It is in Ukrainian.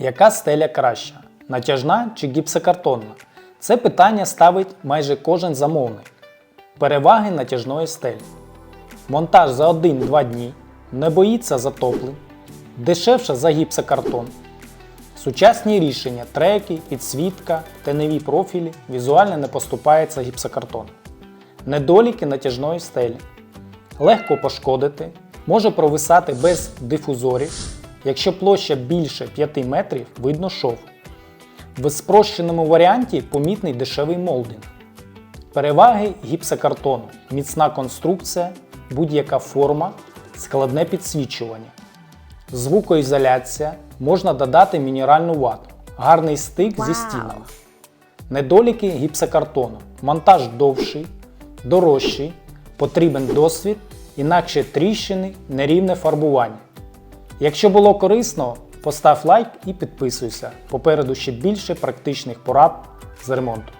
Яка стеля краща? Натяжна чи гіпсокартонна? Це питання ставить майже кожен замовник. Переваги натяжної стелі. Монтаж за 1-2 дні, не боїться затоплень, дешевше за гіпсокартон. Сучасні рішення, треки, підсвітка, теневі профілі візуально не поступається гіпсокартон. Недоліки натяжної стелі. Легко пошкодити, може провисати без дифузорів. Якщо площа більше 5 метрів, видно шов. В спрощеному варіанті помітний дешевий молдинг. Переваги гіпсокартону, міцна конструкція, будь-яка форма, складне підсвічування. Звукоізоляція, можна додати мінеральну вату, гарний стик зі стінами. Недоліки гіпсокартону. Монтаж довший, дорожчий, потрібен досвід, інакше тріщини, нерівне фарбування. Якщо було корисно, постав лайк і підписуйся. Попереду ще більше практичних порад з ремонту.